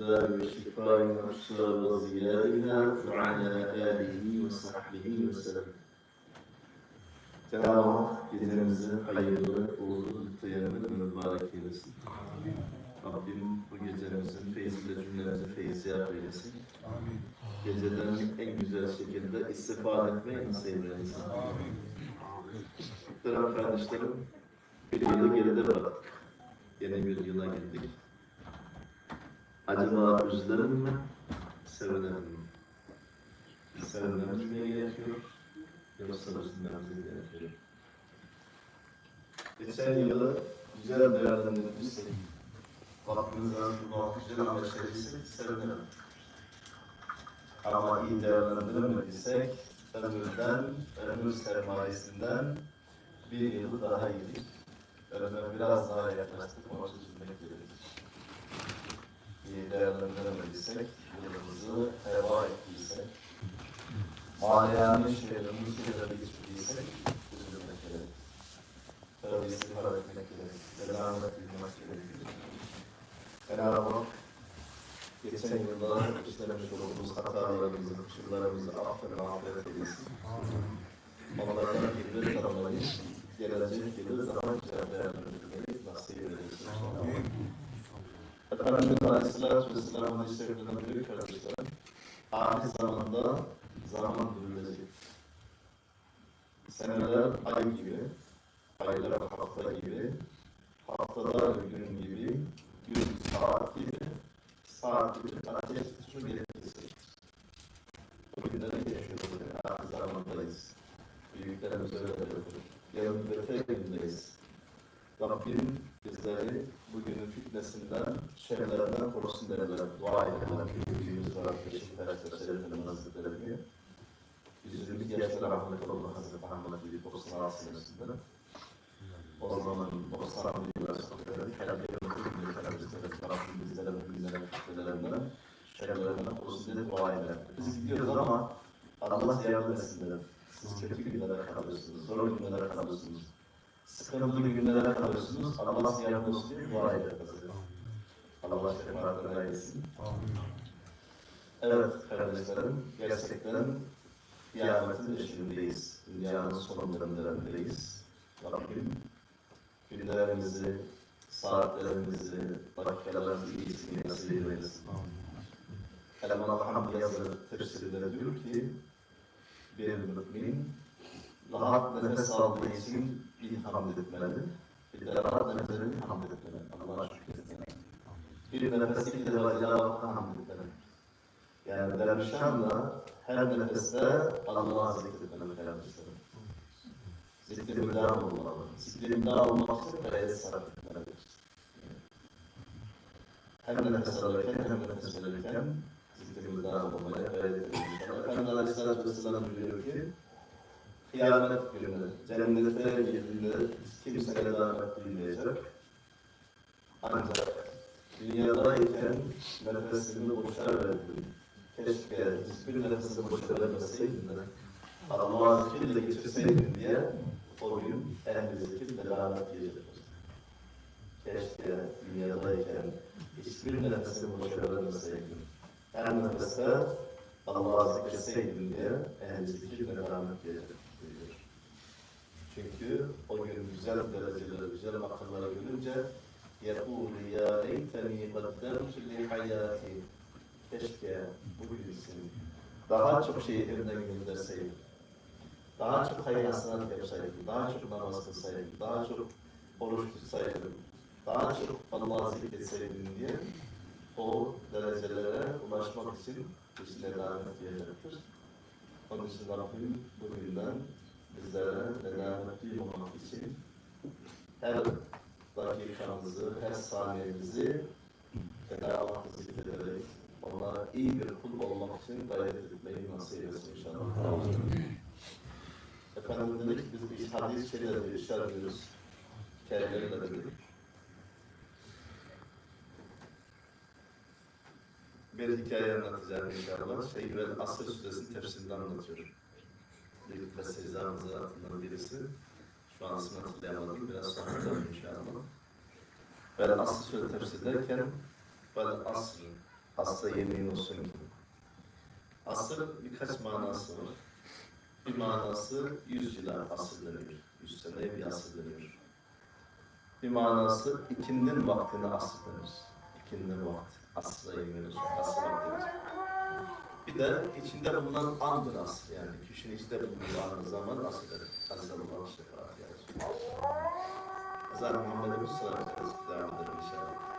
وشفاء الأبصار وضيائها وعلى آله وصحبه وسلم Cenab-ı Hak gecemizi hayırlı, uğurlu, dayanıklı, mübarek eylesin. Rabbim bu gecemizin feyziyle cümlemizi feyizyat eylesin. Geceden en güzel şekilde istifade etmeyi nasip eylesin. Muhterem kardeşlerim, bir yılı geride bıraktık. Yeni bir yıla girdik. Acaba üzülelim mi? Sevinelim mi? Sevinmemiz mi gerekiyor? Yoksa üzülmemiz mi gerekiyor? Geçen yılı güzel değerlendirmişsek, Rabbimizden bu güzel ameşleriysek sevinelim. Ama iyi değerlendiremediysek, ömürden, ömür sermayesinden bir yıl daha yedik. Ömür biraz daha yaklaştık, ama üzülmek gerekir değerlendiremediysek, yılımızı heba ettiysek, maneyanın şeylerini şeyleri geçirdiysek, üzülmek gerek. Tövbe istiğfar etmek gerek. Selamet duymak gerek. Cenab-ı Hak, geçen yılda işlemiş olduğumuz hatalarımızı, kusurlarımızı affet ve affet eylesin. Onlardan ibret almayı, gelecek yılı daha güzel değerlendirmeyi nasip eylesin. Efendimiz Aleyhisselatü Vesselam'ın işlerinden büyük kardeşlerim, ahir zamanda zaman duyulacak. Seneler ay gibi, aylar hafta gibi, haftalar gün gibi, gün saat gibi, saat gibi ateş tutuşu gerekirse. Bu günleri yaşıyoruz, ahir zamandayız. Büyüklerimiz öyle diyor. Yarın beter gündeyiz. Rabbim bizleri bugünün fitnesinden, şerlerinden korusun derler. Dua edenler büyüğümüz var. Beşiktaş Şerif'in Hazretleri diyor. 120 yaşında rahmetli olan Hazreti Muhammed gibi 96 senesinde. O zaman 91 yaşında kalbimizin kalbimizin Rabbim bizlere ve bizlere fitnelerinden, şerlerinden korusun diye dua eder. Biz gidiyoruz ama Allah yardım etsin dedim. Siz kötü günlere kalıyorsunuz, zor günlere kalıyorsunuz sıkıntılı günlere kalıyorsunuz. Allah size yardım olsun diye dua ederiz. Allah şefaatine eylesin. Evet kardeşlerim, gerçekten kıyametin eşiğindeyiz. Dünyanın son dönemlerindeyiz. Rabbim günlerimizi, saatlerimizi, dakikalarımızı iyisini nasip eylesin. Eleman Hamdi yazı tefsirinde diyor ki, bir mümin rahat nefes aldığı için bir hamd etmeli. Bir de rahat nefesini hamd etmeli. Allah'a şükretmeli. Bir nefesi bir de Cenab-ı hamd etmeli. Yani dervişanla her nefeste Allah'a zikretmeli kardeşlerim. Zikrim devam olmalı. Zikrim devam olmak için gayret sarf etmelidir. Hem nefes alırken hem nefes verirken zikrimiz devam olmaya gayret ediyoruz. Efendimiz Aleyhisselatü Vesselam buyuruyor ki kıyamet günü, cennete girdiğinde kimseye davet duymayacak. Ancak dünyadayken nefesini boşa verdim. Keşke hiçbir nefesini boşa vermeseydin de Allah'a zikirle geçirseydin diye o gün ehli zikirle davet diyecek. Keşke dünyadayken hiçbir nefesini boşa vermeseydin. Her nefeste Allah'a zikirseydin diye ehli zikirle davet diyecek. Çünkü o gün güzel dereceleri, güzel makamlara görünce يَقُولُ يَا لَيْتَنِي قَدَّمْتُ لِحَيَاتِي Keşke bu bilsin. Daha çok şeyi elimden gönderseydim. Daha çok hayır sanat yapsaydım. Daha çok namaz kılsaydım. Daha çok oruç tutsaydım. Daha çok Allah'a zikretseydim diye o derecelere ulaşmak için işine davet edecektir. Onun için Rabbim bugünden bizlere nedametli olmak için her dakikamızı, her saniyemizi Cenab-ı Hakk'ı zikrederek ona iyi bir kul olmak için gayret etmeyi nasip eylesin inşallah. Efendim dedik biz bir hadis-i şerifle işaret ediyoruz. Hikayeleri de dedik. Bir hikaye anlatacağım inşallah. Şey, ben Asır Suresi tefsirinde anlatıyorum büyük mesajlarımızın altından birisi. Şu an ismini hatırlayamadım. Biraz sonra inşallah. Ben asıl söyle tefsir ederken ben asr, Hasta yemin olsun ki. Asır birkaç manası var. Bir manası yüz yıla asır deniyor. Yüz seneye bir asır deniyor. Bir manası ikindin vaktine asır denir. İkindin vakti. Asra yemin olsun. Asır. Bir de içinde bulunan andır asr yani. Kişinin içinde bulunduğu zaman asr denir. Hastalığa şefaat yani. Sıra yapacağız. Devam edelim inşallah.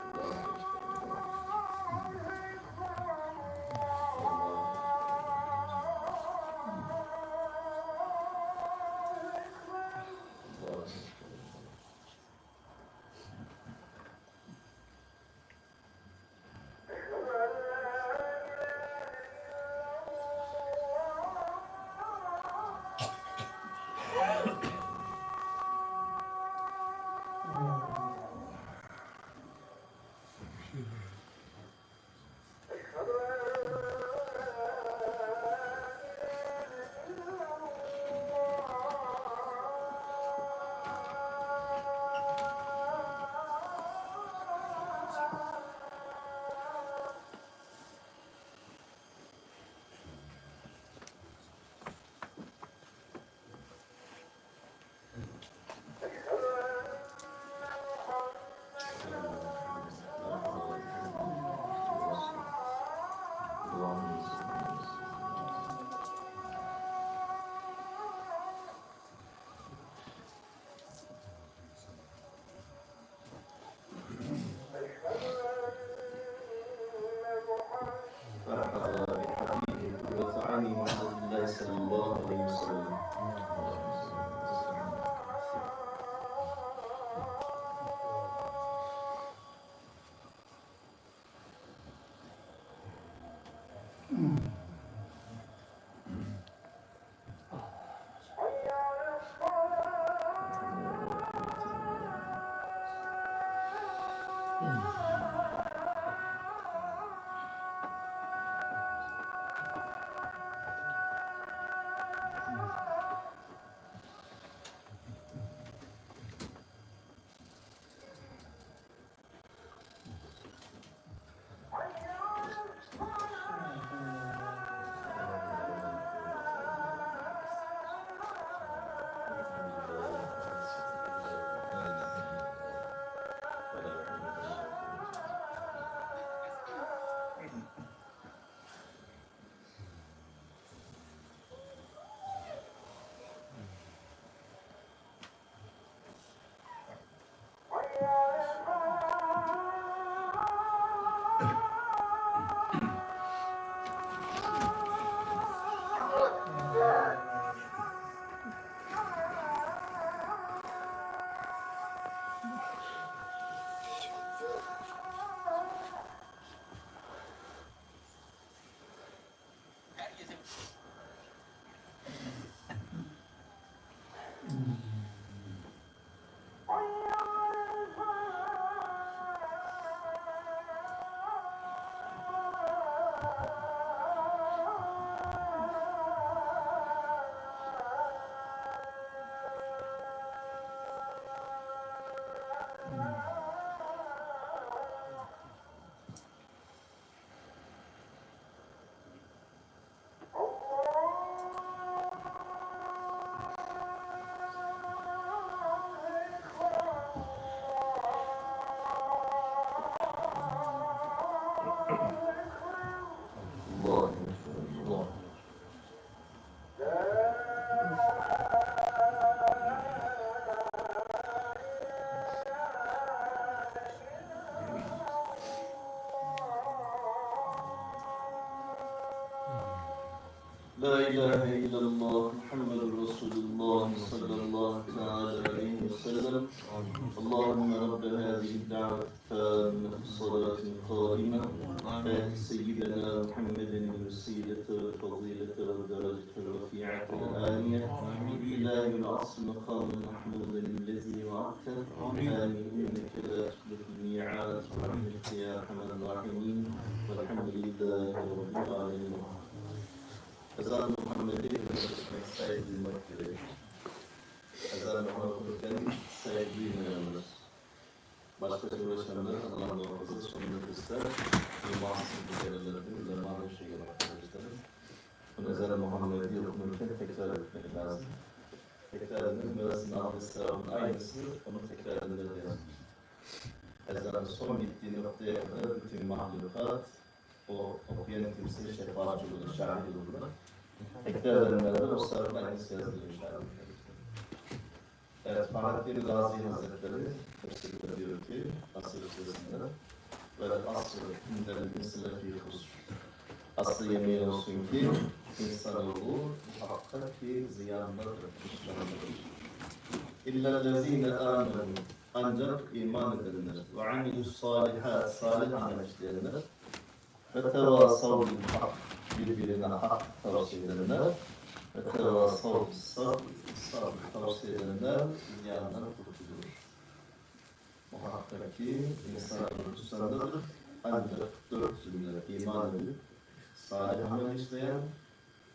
Oh. لا إله إلا الله محمد رسول الله صلى الله تعالى عليه وسلم. اللهم رب هذه الدعوة التامة الصلاة القائمة. آت سيدنا محمد الوسيلة والفضيلة والدرجة الرفيعة الآنية. إله العصر مقام محمود الذي وعدته آمين. إنك لا تخلف الميعاد برحمتك يا أرحم الراحمين. والحمد لله رب العالمين. أزال محمدين السيد المكتبي أزال محمد السيد بيهنمر Başka türlü işlemler Allah'ın razı sonunda ister. Bu mahsus değerlerinin zamanı bir şey arkadaşlarım. Bu nezere Muhammed'i okunurken tekrar etmek lazım. Tekrar edin biraz Aleyhisselam'ın aynısı onu tekrar edilir diye. Ezanın son gittiği noktaya kadar bütün mahlukat o okuyan kimseye şefaatçi olur, şahit olurlar. Tekrar edenlerde o sevabın aynısı yazılıyor inşallah. Evet, Fahrettin Gazi Hazretleri tefsirde diyor ki, Asır Sözü'nde, ve asr indel misle fi husr. Asıl yemeği olsun ki, insanoğlu muhakkak ziyandadır, hüsrandadır. İllellezine amenu, ancak iman edenler, ve amilus salihat, salih amel işleyenler, ve tevasav hak, birbirine hak tavsiye edenler, ve tevasav sabr, sabr tavsiye edenler ziyandan kurtulur. Muhakkak ki insan hüsrandadır, ancak dört zümre iman edip, salih amel işleyen,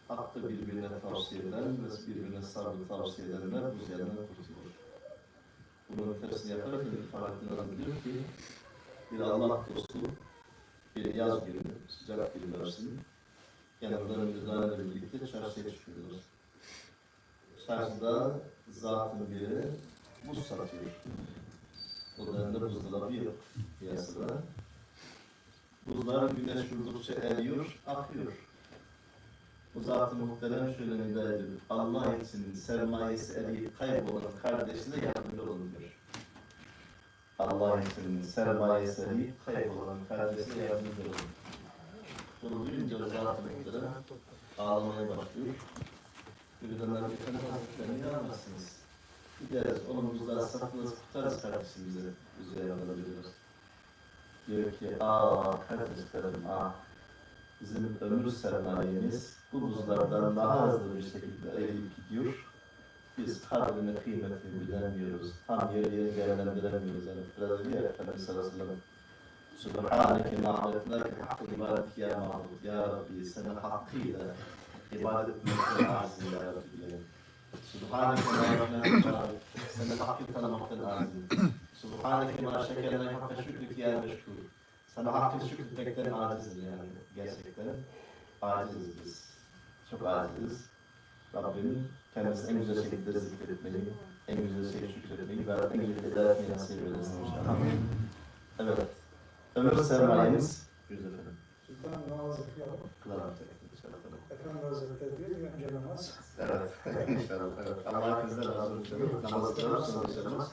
hakkı birbirine tavsiye eden ve birbirine sabrı tavsiye edenler bu ziyandan kurtulur. Bunun tefsini yaparken Fahrettin Hanım diyor ki, bir Allah dostu, bir yaz günü, sıcak bir versin, yanında müdahale birlikte çarşıya çıkıyorlar. Çarşıda zatın biri buz satıyor. O dönemde buzdolabı yok piyasada. Buzlar güneş vurdukça eriyor, akıyor. O zat-ı muhterem şöyle nida ediyor. Allah için sermayesi eriyip kaybolan kardeşine yardımcı olun diyor. Allah için sermayesi eriyip kaybolan kardeşine yardımcı olun. Bunu duyunca zat-ı muhterem ağlamaya başlıyor. Birdenler bir tane hazretlerini yanmazsınız. Gideriz, onun buzları saklarız, tutarız kardeşimizi yüzeye alabiliyoruz. Diyor ki, aa kardeşlerim, ah bizim ömür sermayemiz bu buzlardan daha hızlı bir şekilde eriyip gidiyor. Biz kadrini kıymetini bilemiyoruz. Tam yeri değerlendiremiyoruz. Yani biraz önce ya Efendimiz sallallahu aleyhi ve sellem Subhaneke ma'abetler hakkı ibadet ya ma'bud. Ya Rabbi sana hakkıyla ibadet etmekten azim ya Rabbi diyelim. Subhaneke ma'abetler sana hakkı tanımaktan azim. Subhaneke ma'şekerne hakka şükrük ya meşkur. Sana hakkı şükretmekten aciziz yani gerçekten. Aciziz biz. Çok aciziz. Rabbim kendisi en güzel şekilde zikretmeyi, en güzel şekilde şükretmeyi ve en güzel eda etmeyi nasip eylesin inşallah. Evet. Ömür sermayemiz güzel efendim. Sultan namazı kılalım. Kılalım inşallah. Efendi Hazretleri diyor ki önce namaz. Evet. İnşallah. Evet. Allah herkesten razı olsun. Namaz kılalım sonra inşallah.